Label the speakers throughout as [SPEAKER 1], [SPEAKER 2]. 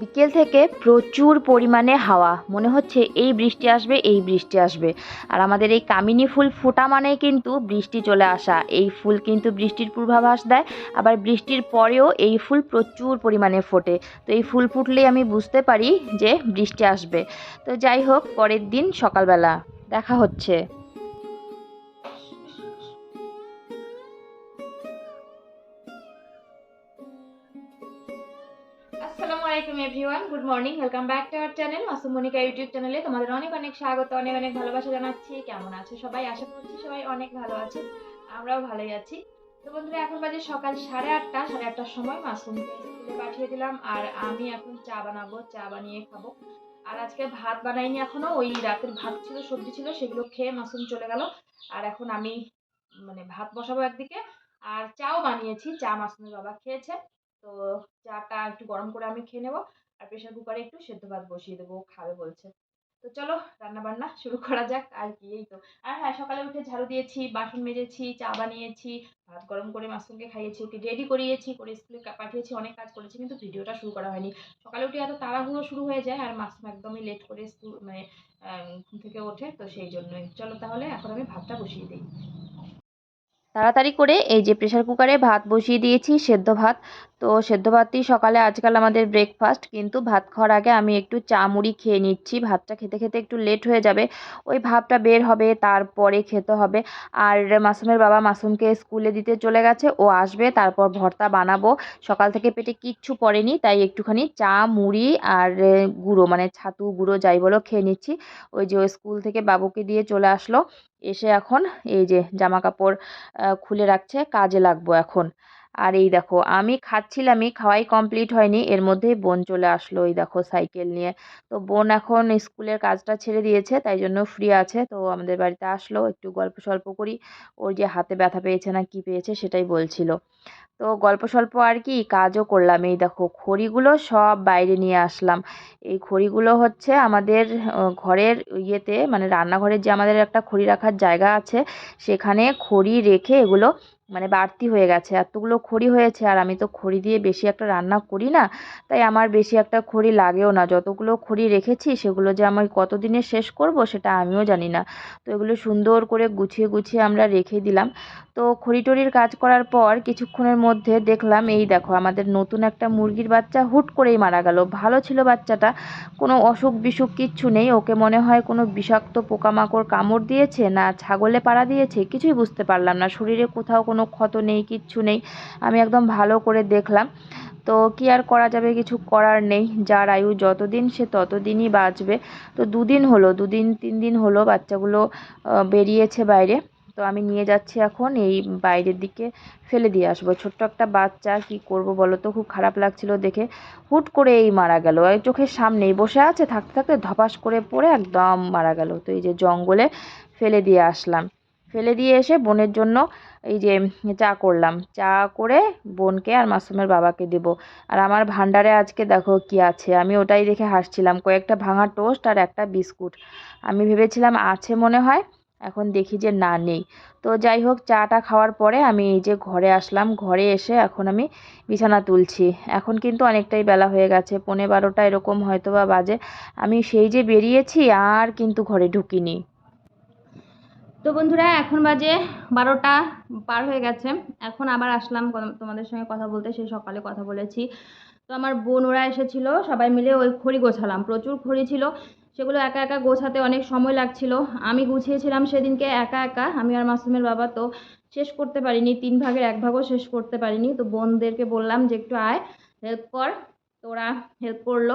[SPEAKER 1] বিকেল থেকে প্রচুর পরিমাণে হাওয়া। মনে হচ্ছে এই বৃষ্টি আসবে, এই বৃষ্টি আসবে। আর আমাদের এই কামিনী ফুল ফোটা মানেই কিন্তু বৃষ্টি চলে আসা। এই ফুল কিন্তু বৃষ্টির পূর্বাভাস দেয়, আবার বৃষ্টির পরেও এই ফুল প্রচুর পরিমাণে ফোটে। তো এই ফুল ফুটলেই আমি বুঝতে পারি যে বৃষ্টি আসবে। তো যাই হোক, পরের দিন সকালবেলা দেখা হচ্ছে। আসসালামু আলাইকুম everyone good morning welcome back to our channel Masum Monika YouTube চ্যানেলে তোমাদের অনেক অনেক স্বাগত, অনেক অনেক ভালোবাসা জানাচ্ছি। কেমন আছে সবাই? আশা করছি সবাই অনেক ভালো আছে আমরাও ভালোই আছি। তো বন্ধুরা, এখন বাজে সকাল সাড়ে আটটা, সাড়ে আটটার সময় মাসুমকে স্কুলে পাঠিয়ে দিলাম। আর আমি এখন চা বানাবো, চা বানিয়ে খাব। আর আজকে ভাত বানাইনি এখনও, ওই রাতের ভাত ছিল, সবজি ছিল, সেগুলো খেয়ে মাসুম চলে গেল। আর এখন আমি মানে ভাত বসাবো একদিকে। আর চাও বানিয়েছি, চা মাসুমের বাবা খেয়েছে। তো চাটা একটু গরম করে আমি খেয়ে নেব, আর প্রেশার কুকারে একটু সেদ্ধ ভাত বসিয়ে দেবো খাবে বলছে। তো চলো রান্না বান্না শুরু করা যাক, আর কি এই তো। আর হ্যাঁ সকালে উঠে ঝাড়ু দিয়েছি, বাসন মেজেছি, চা বানিয়েছি, ভাত গরম করে মাসুমকে খাইয়েছি, ওকে রেডি করিয়েছি, করে স্কুলে পাঠিয়েছি, অনেক কাজ করেছি, কিন্তু ভিডিওটা শুরু করা হয়নি। সকালে উঠে এত তাড়াহুড়ো শুরু হয়ে যায়, আর মাসুম একদমই লেট করে স্কুল মানে ঘুম থেকে ওঠে, তো সেই জন্যই। চলো তাহলে এখন আমি ভাতটা বসিয়ে দিই। তাড়াতাড়ি করে এই যে প্রেশার কুকারে ভাত বসিয়ে দিয়েছি, সেদ্ধ ভাত। তো সেদ্ধ ভাতই সকালে, আজকাল আমাদের ব্রেকফাস্ট কিন্তু ভাত খাওয়ার আগে আমি একটু চা মুড়ি খেয়ে নিচ্ছি। ভাতটা খেতে খেতে একটু লেট হয়ে যাবে। ওই ভাবটা বের হবে, তারপরে খেতে হবে। আর মাসুমের বাবা মাসুমকে স্কুলে দিতে চলে গেছে। ও আসবে, তারপর ভর্তা বানাবো। সকাল থেকে পেটে কিচ্ছু পড়েনি, তাই একটুখানি চা, মুড়ি আর গুঁড়ো মানে ছাতু গুঁড়ো যাই বলো খেয়ে নিচ্ছি। ওই যে স্কুল থেকে বাবুকে দিয়ে চলে আসলো। এসে এখন এই যে জামা কাপড় খুলে রাখছে কাজে লাগবো এখন। আর এই দেখো, আমি খাচ্ছিলামই, খাওয়াই কমপ্লিট হয়নি, এর মধ্যেই বোন চলে আসলো এই দেখো সাইকেল নিয়ে। তো বোন এখন স্কুলের কাজটা ছেড়ে দিয়েছে, তাই জন্য ফ্রি আছে, তো আমাদের বাড়িতে আসলো, একটু গল্প সল্প করি। ওর যে হাতে ব্যথা পেয়েছে না কি পেয়েছে সেটাই বলছিল। তো গল্প স্বল্প আর কি, কাজও করলাম, এই দেখো খড়িগুলো সব বাইরে নিয়ে আসলাম। এই খড়িগুলো হচ্ছে আমাদের ঘরের ইয়েতে মানে রান্নাঘরের যে আমাদের একটা খড়ি রাখার জায়গা আছে, সেখানে খড়ি রেখে এগুলো মানে বাড়তি হয়ে গেছে। এতগুলো খড়ি হয়েছে আর আমি তো খড়ি দিয়ে বেশি একটা রান্না করি না, তাই আমার বেশি একটা খড়ি লাগেও না। যতগুলো খড়ি রেখেছি সেগুলো যে আমি কতদিনে শেষ করব সেটা আমিও জানি না। তো এগুলো সুন্দর করে গুছিয়ে গুছিয়ে আমরা রেখে দিলাম। তো খড়ি টড়ির কাজ করার পর কিছুক্ষণের মধ্যে দেখলাম, এই দেখো আমাদের নতুন একটা মুরগির বাচ্চা হুট করেই মারা গেল। ভালো ছিল বাচ্চাটা, কোনো অসুখ বিসুখ কিচ্ছু নেই। ওকে মনে হয় কোনো বিষাক্ত পোকামাকড় কামড় দিয়েছে না ছাগলে পাড়া দিয়েছে, কিছুই বুঝতে পারলাম না। শরীরে কোথাও কোনো ক্ষত নেই, কিচ্ছু নেই। আমি একদম ভালো করে দেখলাম। তো কি আর করা যাবে? কিছু করার নেই। যার আয়ু যতদিন, সে ততদিনই বাঁচবে। তো দুদিন হলো, দুদিন, তিন দিন হলো বাচ্চাগুলো বেরিয়েছে বাইরে। তো আমি নিয়ে যাচ্ছি এখন, এই বাইরের দিকে ফেলে দিয়ে আসব। ছোট্ট একটা বাচ্চা, কি করব বলো তো? খুব খারাপ লাগছিল দেখে। হুট করে এই মারা গেল। চোখের সামনেই বসে আছে, থাকতে থাকতে ধপাস করে পড়ে একদম মারা গেল। তো এই যে জঙ্গলে ফেলে দিয়ে আসলাম। ফেলে দিয়ে এসে বোনের জন্য এই যে চা করলাম। চা করে বোনকে আর মাসুমের বাবাকে দেবো। আর আমার ভান্ডারে আজকে দেখো কি আছে। আমি ওটাই দেখে হাসছিলাম, কয়েকটা ভাঙা টোস্ট আর একটা বিস্কুট। আমি ভেবেছিলাম আছে মনে হয়, এখন দেখি যে না নেই। তো যাই হোক, চাটা খাওয়ার পরে আমি এই যে ঘরে আসলাম। ঘরে এসে এখন আমি বিছানা তুলছি। এখন কিন্তু অনেকটাই বেলা হয়ে গেছে, পৌনে বারোটা এরকম হয়তো বা বাজে। আমি সেই যে বেরিয়েছি, আর কিন্তু ঘরে ঢুকিনি। তো বন্ধুরা, এখন বাজে বারোটা, পার হয়ে গেছে। এখন আবার আসলাম তোমাদের সঙ্গে কথা বলতে, সেই সকালে কথা বলেছি। তো আমার বোন, ওরা এসেছিল, সবাই মিলে ওই খড়ি গোছালাম। প্রচুর খড়ি ছিল, সেগুলো একা একা গোছাতে অনেক সময় লাগছিল। আমি গুছিয়েছিলাম সেদিনকে একা একা, আমি আর মাসুমের বাবা তো শেষ করতে পারিনি, তিন ভাগের এক ভাগও শেষ করতে পারিনি। তো বোনদেরকে বললাম যে একটু আয় হেল্প কর। তো ওরা হেল্প করল,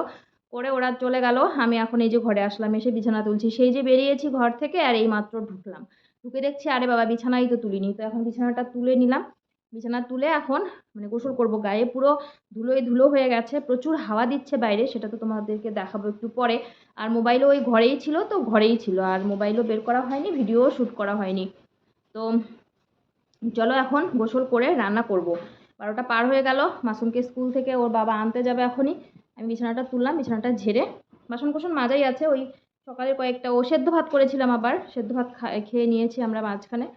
[SPEAKER 1] করে ওরা চলে গেল। আমি এখন এই যে ঘরে আসলাম, এসে বিছানা তুলছি। সেই যে বেরিয়েছি ঘর থেকে, আর এই মাত্র ঢুকলাম। ঢুকে দেখছি, আরে বাবা, বিছানাই তো তুলিনি। তো এখন বিছানাটা তুলে নিলাম। বিছানা তুলে এখন মানে গোসল করব। গায়ে পুরো ধুলোয় ধুলো হয়ে গেছে, প্রচুর হাওয়া দিচ্ছে বাইরে, সেটা তো তোমাদেরকে দেখাবো একটু পরে। আর মোবাইলও ওই ঘরেই ছিল তো, ঘরেই ছিল। আর মোবাইলও বের করা হয়নি ভিডিও শ্যুট করা হয়নি। তো চলো এখন গোসল করে রান্না করব। বারোটা পার হয়ে গেল, মাসুমকে স্কুল থেকে ওর বাবা আনতে যাবে এখনই। আমি বিছানাটা তুললাম, বিছানাটা ঝেড়ে বাসন কোসন মাজাই আছে, ওই সকালে কয়েকটা, ও সেদ্ধ ভাত করেছিলাম আবার, সেদ্ধ ভাত খেয়ে নিয়েছি আমরা মাঝখানে।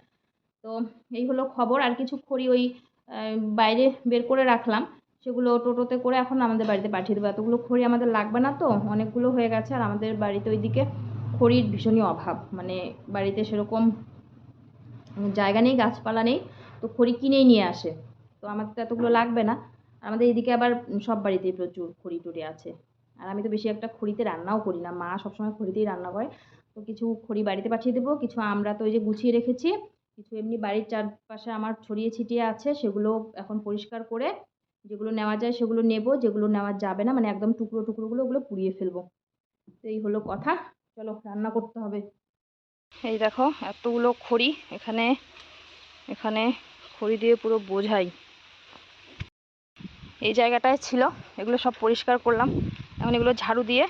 [SPEAKER 1] তো এই হলো খবর, আর কিছু খড়ি ওই বাইরে বের করে রাখলাম। সেগুলো টোটোতে করে এখন আমাদের বাড়িতে পাঠিয়ে দেবো। এতগুলো খড়ি আমাদের লাগবে না তো, অনেকগুলো হয়ে গেছে, আর আমাদের বাড়িতে ওইদিকে খড়ির ভীষণই অভাব। মানে বাড়িতে সেরকম জায়গা নেই, গাছপালা নেই, তো খড়ি কিনেই নিয়ে আসে। তো আমার তো এতগুলো লাগবে না। আমাদের এদিকে আবার সব বাড়িতেই প্রচুর খড়ি টড়ি আছে। আর আমি তো বেশি একটা খড়িতে রান্নাও করি না। মা সবসময় খড়িতেই রান্না করে। তো কিছু খড়ি বাড়িতে পাঠিয়ে দেবো, কিছু আমরা তো ওই যে গুছিয়ে রেখেছি। কিছু এমনি বাড়ির চারপাশে আমার ছড়িয়ে ছিটিয়ে আছে, সেগুলো এখন পরিষ্কার করে যেগুলো নেওয়া যায় সেগুলো নেব, যেগুলো নেওয়া যাবে না মানে একদম টুকরো টুকরোগুলো ওগুলো পুড়িয়ে ফেলব। তো এই হলো কথা। চলো, রান্না করতে হবে। এই দেখো, এতগুলো খড়ি এখানে এখানে খড়ি দিয়ে পুরো বোঝাই। এই জায়গাটায় ছিল, এগুলো সব পরিষ্কার করলাম। এখন এগুলো ঝাড়ু দিয়ে,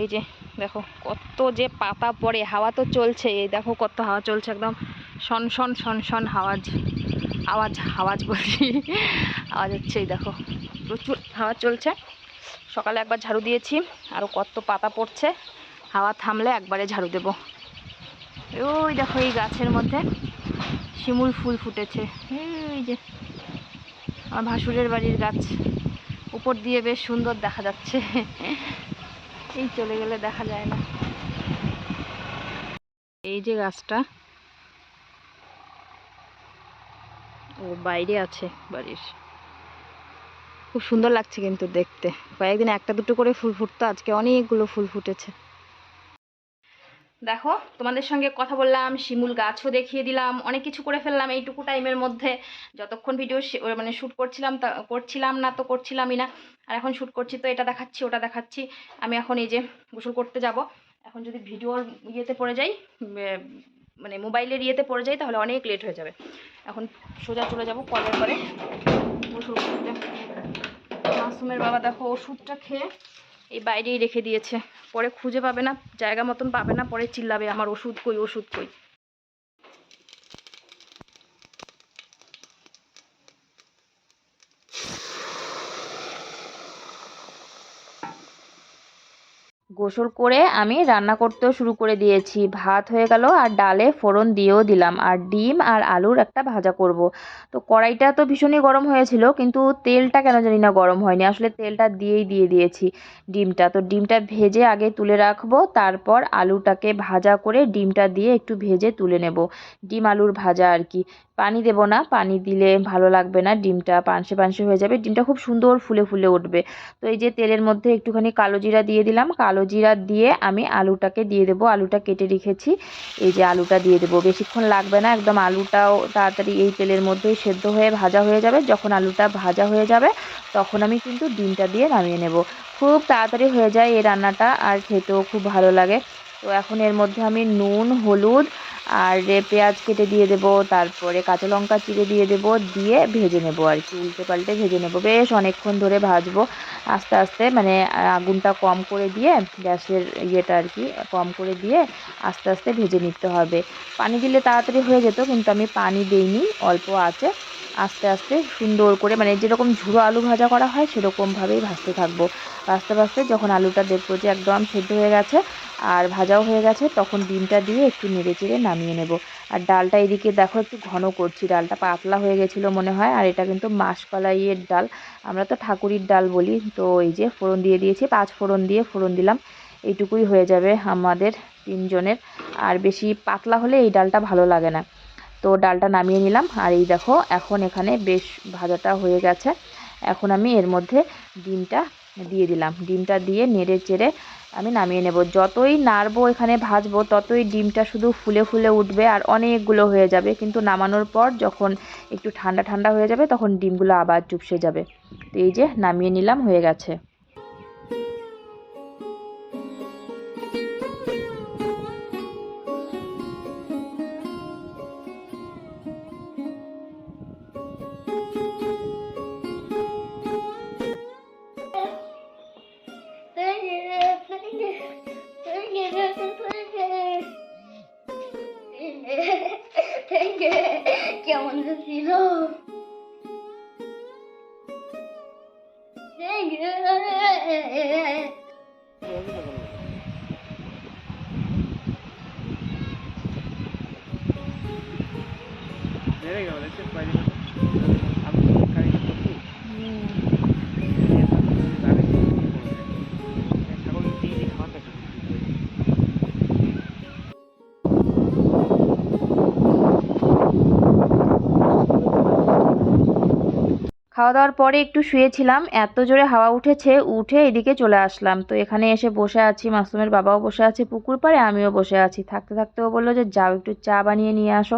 [SPEAKER 1] এই যে দেখো কত যে পাতা পড়ে, হাওয়া তো চলছে, এই দেখো কত হাওয়া চলছে একদম শন শন শন শন হাওয়াজ, আওয়াজ আওয়াজ বলছি, আওয়াজ হচ্ছে এই দেখো প্রচুর হাওয়া চলছে। সকালে একবার ঝাড়ু দিয়েছি আরও কত পাতা পড়ছে, হাওয়া থামলে একবারে ঝাড়ু দেবো। ওই দেখো এই গাছের মধ্যে শিমুল ফুল ফুটেছে, এই যে আমার ভাসুরের বাড়ির গাছ। উপর দিয়ে বেশ সুন্দর দেখা যাচ্ছে। এই চলে গেলে দেখা যায় না। এই যে গাছটা, ও বাইরে আছে বাড়ির। খুব সুন্দর লাগছে কিন্তু দেখতে। কয়েকদিন একটা দুটো করে ফুল ফুটতো, আজকে অনেকগুলো ফুল ফুটেছে। দেখো, তোমাদের সঙ্গে কথা বললাম, শিমুল গাছও দেখিয়ে দিলাম, অনেক কিছু করে ফেললাম এইটুকু টাইমের মধ্যে। যতক্ষণ ভিডিও মানে শ্যুট করছিলাম তা করছিলাম না তো করছিলামই না। আর এখন শ্যুট করছি তো এটা দেখাচ্ছি, ওটা দেখাচ্ছি। আমি এখন এই যে গোসল করতে যাব। এখন যদি ভিডিওর ইয়েতে পড়ে যাই মানে মোবাইলের ইয়েতে পড়ে যাই, তাহলে অনেক লেট হয়ে যাবে। এখন সোজা চলে যাব কলের পরে। গোসল করতে। মাসুমের বাবা দেখো ওষুধটা খেয়ে এই বাইরেই রেখে দিয়েছে। পরে খুঁজে পাবে না, জায়গা মতন পাবে না, পরে চিল্লাবে, আমার ওষুধ কই ওষুধ কই। গোসল করে আমি রান্না করতেও শুরু করে দিয়েছি। ভাত হয়ে গেল আর ডালে ফোড়ন দিয়েও দিলাম। আর ডিম আর আলুর একটা ভাজা করব। তো কড়াইটা তো ভীষণই গরম হয়েছিল, কিন্তু তেলটা কেন জানি না গরম হয়নি। আসলে তেলটা দিয়েই দিয়ে দিয়েছি ডিমটা। তো ডিমটা ভেজে আগে তুলে রাখব, তারপর আলুটাকে ভাজা করে ডিমটা দিয়ে একটু ভেজে তুলে নেব। ডিম আলুর ভাজা আর কি। পানি দেব না, পানি দিলে ভালো লাগবে না ডিমটা। পানসে পানসে হয়ে যাবে। ডিমটা খুব সুন্দর ফুলে ফুলে উঠবে। তো এই যে তেলের মধ্যে একটুখানি কালো জিরা দিয়ে দিলাম। কালো জিরা দিয়ে আমি আলুটাকে দিয়ে দেবো। আলুটা কেটে রেখেছি। এই যে আলুটা দিয়ে দেবো। বেশিক্ষণ লাগবে না। একদম আলুটাও তাড়াতাড়ি এই তেলের মধ্যেই সেদ্ধ হয়ে ভাজা হয়ে যাবে। যখন আলুটা ভাজা হয়ে যাবে, তখন আমি কিন্তু ডিমটা দিয়ে নামিয়ে নেব। খুব তাড়াতাড়ি হয়ে যায় এই রান্নাটা। আর খেতেও খুব ভালো লাগে। তো এখন এর মধ্যে আমি নুন, হলুদ আর পেঁয়াজ কেটে দিয়ে দেবো, তারপরে কাঁচা লঙ্কা চিড়ে দিয়ে দেবো, দিয়ে ভেজে নেব আর কি উল্টে পাল্টে ভেজে নেব। বেশ অনেকক্ষণ ধরে ভাজবো, আস্তে আস্তে মানে আগুনটা কম করে দিয়ে, গ্যাসের ইয়েটা আর কি কম করে দিয়ে আস্তে আস্তে ভেজে নিতে হবে। পানি দিলে তাড়াতাড়ি হয়ে যেত, কিন্তু আমি পানি দিইনি, অল্প আছে। আস্তে আস্তে সুন্দর করে মানে যেরকম ঝুড়ো আলু ভাজা করা হয়, সেরকমভাবেই ভাজতে থাকব। ভাজতে ভাজতে যখন আলুটা দেখব যে একদম সেদ্ধ হয়ে গেছে আর ভাজাও হয়ে গেছে, তখন ডিমটা দিয়ে একটু নেড়ে চেড়ে নামিয়ে নেব। আর ডালটা এদিকে দেখো একটু ঘন করছি, ডালটা পাতলা হয়ে গেছিল মনে হয়, আর এটা কিন্তু মাসকলাইয়ের ডাল। আমরা তো ঠাকুরির ডাল বলি, তো এই যে ফোড়ন দিয়ে দিয়েছি, পাঁচ ফোড়ন দিয়ে ফোড়ন দিলাম, এইটুকুই হয়ে যাবে আমাদের তিনজনের। আর বেশি পাতলা হলে এই ডালটা ভালো লাগে না। তো ডালটা নামিয়ে নিলাম। আর এই দেখো, এখন এখানে বেশ ভাজাটা হয়ে গেছে। এখন আমি এর মধ্যে ডিমটা দিয়ে দিলাম। ডিমটা দিয়ে নেড়ে চেড়ে আমি নামিয়ে নেব। যতই নাড়বো, এখানে ভাজবো, ততই ডিমটা শুধু ফুলে ফুলে উঠবে আর অনেকগুলো হয়ে যাবে। কিন্তু নামানোর পর যখন একটু ঠান্ডা ঠান্ডা হয়ে যাবে, তখন ডিমগুলো আবার চুপসে যাবে। তো এই যে নামিয়ে নিলাম, হয়ে গেছে। খাওয়া দাওয়ার পরে একটু শুয়েছিলাম, এত জোরে হাওয়া উঠেছে, উঠে এদিকে চলে আসলাম। তো এখানে এসে বসে আছি, মাসুমের বাবাও বসে আছে পুকুর পাড়ে, আমিও বসে আছি। থাকতে থাকতেও বলল যে, যাও একটু চা বানিয়ে নিয়ে আসো।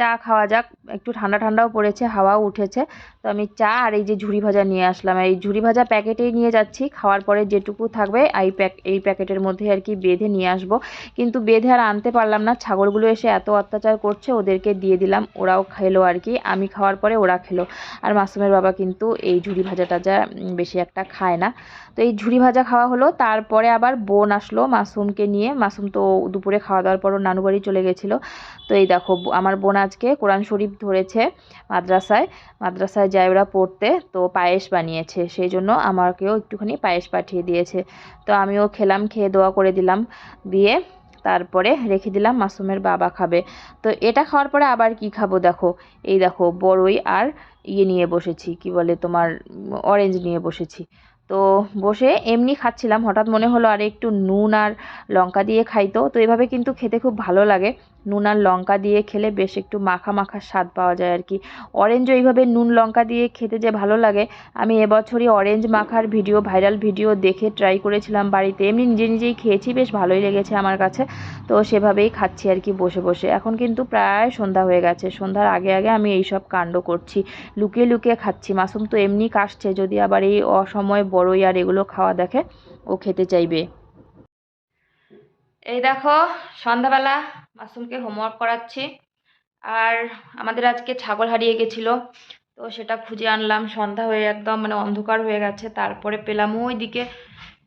[SPEAKER 1] চা খাওয়া যাক। একটু ঠান্ডা ঠান্ডাও পড়েছে, হাওয়াও উঠেছে। তো আমি চা আর এই যে ঝুড়ি ভাজা নিয়ে আসলাম। এই ঝুড়ি ভাজা প্যাকেটেই নিয়ে যাচ্ছি। খাওয়ার পরে যেটুকু থাকবে, এই প্যাক, এই প্যাকেটের মধ্যে আর কি বেঁধে নিয়ে আসব। কিন্তু বেঁধে আর আনতে পারলাম না। ছাগলগুলো এসে এত অত্যাচার করছে, ওদেরকে দিয়ে দিলাম। ওরাও খেলো আর কি। আমি খাওয়ার পরে ওরা খেলো। আর মাসুমের বাবা কিন্তু এই ঝুড়ি ভাজা টাজা বেশি একটা খায় না। তো এই ঝুড়ি ভাজা খাওয়া হলো, তারপরে আবার বোন আসলো মাসুমকে নিয়ে। মাসুম তো দুপুরে খাওয়া দাওয়ার পর নানু বাড়ি চলে গেছিল। তো এই দেখো আমার বোন আজকে কোরআন শরীফ ধরেছে মাদ্রাসায়। মাদ্রাসায় যায় ওরা পড়তে, তো পায়েস বানিয়েছে। সেই জন্য আমাকেও একটুখানি পায়েস পাঠিয়ে দিয়েছে। তো আমিও খেলাম, খেয়ে দোয়া করে দিলাম দিয়ে তারপরে রেখে দিলাম মাসুমের বাবা খাবে। তো এটা খাওয়ার পরে আবার কি খাব দেখো? এই দেখো, বড়ই আর ইয়ে নিয়ে বসেছি, কি বলে তোমার অরেঞ্জ নিয়ে বসেছি। তো বসে এমনি খাচ্ছিলাম। হঠাৎ মনে হলো, আর একটু নুন আর লঙ্কা দিয়ে খাই তো। তো এভাবে কিন্তু খেতে খুব ভালো লাগে। নুন আর লঙ্কা দিয়ে খেলে বেশ একটু মাখা মাখা স্বাদ পাওয়া যায় আর কি। অরেঞ্জ ওইভাবে নুন, লঙ্কা দিয়ে খেতে যে ভালো লাগে, আমি এবছরই অরেঞ্জ মাখার ভিডিও ভাইরাল ভিডিও দেখে ট্রাই করেছিলাম বাড়িতে। এমনি নিজে নিজেই খেয়েছি, বেশ ভালোই লেগেছে আমার কাছে। তো সেভাবেই খাচ্ছি আর কি বসে বসে। এখন কিন্তু প্রায় সন্ধ্যা হয়ে গেছে। সন্ধ্যার আগে আগে আমি এই সব কাণ্ড করছি। লুকিয়ে লুকিয়ে খাচ্ছি। মাসুম তো এমনি কাশছে, যদি আবার এই অসময় বড়ই আর এগুলো খাওয়া দেখে, ও খেতে চাইবে। এই দেখো, সন্ধ্যাবেলা মাসুমকে হোমওয়ার্ক করাচ্ছি। আর আমাদের আজকে ছাগল হারিয়ে গেছিল, তো সেটা খুঁজে আনলাম। সন্ধ্যা হয়ে একদম মানে অন্ধকার হয়ে গেছে। তারপরে পেলাম ওইদিকে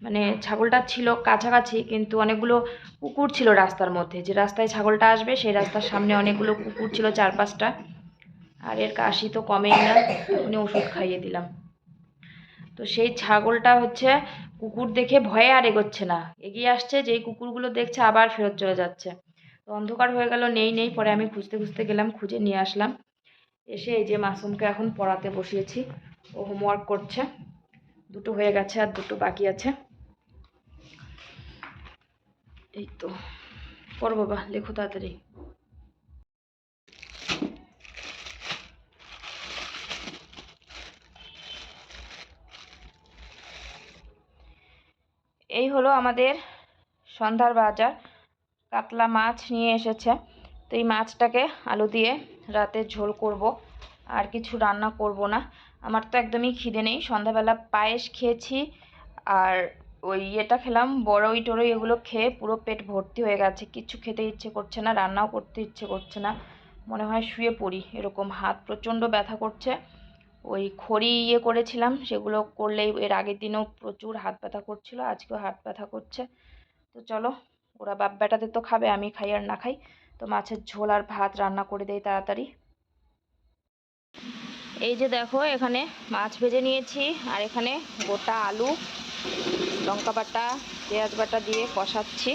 [SPEAKER 1] মানে ছাগলটা ছিল কাছাকাছি, কিন্তু অনেকগুলো কুকুর ছিল রাস্তার মধ্যে। যে রাস্তায় ছাগলটা আসবে, সেই রাস্তার সামনে অনেকগুলো কুকুর ছিল চার পাঁচটা আর এর কাশি তো কমেই না। এখনই ওষুধ খাইয়ে দিলাম। তো সেই ছাগলটা হচ্ছে কুকুর দেখে ভয়ে আর এগোচ্ছে না। এগিয়ে আসছে, যেই কুকুরগুলো দেখছে আবার ফেরত চলে যাচ্ছে। তো অন্ধকার হয়ে গেল, নেই নেই, পরে আমি খুঁজতে খুঁজতে গেলাম, খুঁজে নিয়ে আসলাম। এসে এই যে মাসুমকে এখন পড়াতে বসিয়েছি, ও হোমওয়ার্ক করছে। দুটো হয়ে গেছে আর দুটো বাকি আছে। এই তো, পড় বাবা, লেখো তাড়াতাড়ি। এই হলো আমাদের সন্ধ্যার বাজার। কাতলা মাছ নিয়ে এসেছে। তো এই মাছটাকে আলু দিয়ে রাতে ঝোল করব। আর কিছু রান্না করব না। আমার তো একদমই খিদে নেই। সন্ধ্যাবেলা পায়েস খেয়েছি। আর ওই ইয়েটা খেলাম বড়ই টড়ই এগুলো খেয়ে পুরো পেট ভর্তি হয়ে গেছে। কিছু খেতে ইচ্ছে করছে না, রান্নাও করতে ইচ্ছে করছে না। মনে হয় শুয়ে পড়ি। এরকম হাত প্রচণ্ড ব্যথা করছে। ওই খড়ি ইয়ে করেছিলাম, সেগুলো করলেই এর আগের দিনও প্রচুর হাত ব্যথা করছিল, আজকেও হাত ব্যথা করছে। তো চলো ওরা বাপ বেটাদের তো খাবে, আমি খাই আর না খাই। তো মাছের ঝোল আর ভাত রান্না করে দেই তাড়াতাড়ি। এই যে দেখো, এখানে মাছ ভেজে নিয়েছি, আর এখানে গোটা আলু, লঙ্কা বাটা, পেঁয়াজ বাটা দিয়ে কষাচ্ছি।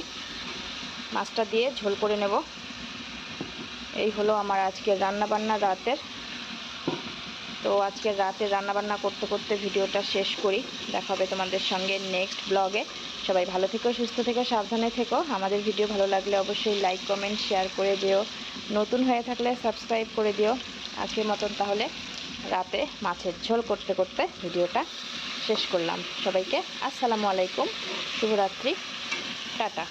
[SPEAKER 1] মাছটা দিয়ে ঝোল করে নেব। এই হলো আমার আজকের রান্না বান্না রাতের তো আজকে রাতে রান্না বান্না করতে করতে ভিডিওটা শেষ করি। দেখা হবে তোমাদের সঙ্গে নেক্সট ব্লগে সবাই ভালো থেকো, সুস্থ থেকো, সাবধানে থেকো। আমাদের ভিডিও ভালো লাগলে অবশ্যই লাইক কমেন্ট শেয়ার করে দিও। নতুন হয়ে থাকলে সাবস্ক্রাইব করে দিও। আজকের মতন তাহলে রাতে মাছের ঝোল করতে করতে ভিডিওটা শেষ করলাম। সবাইকে আসসালামু আলাইকুম। শুভরাত্রি। টাটা।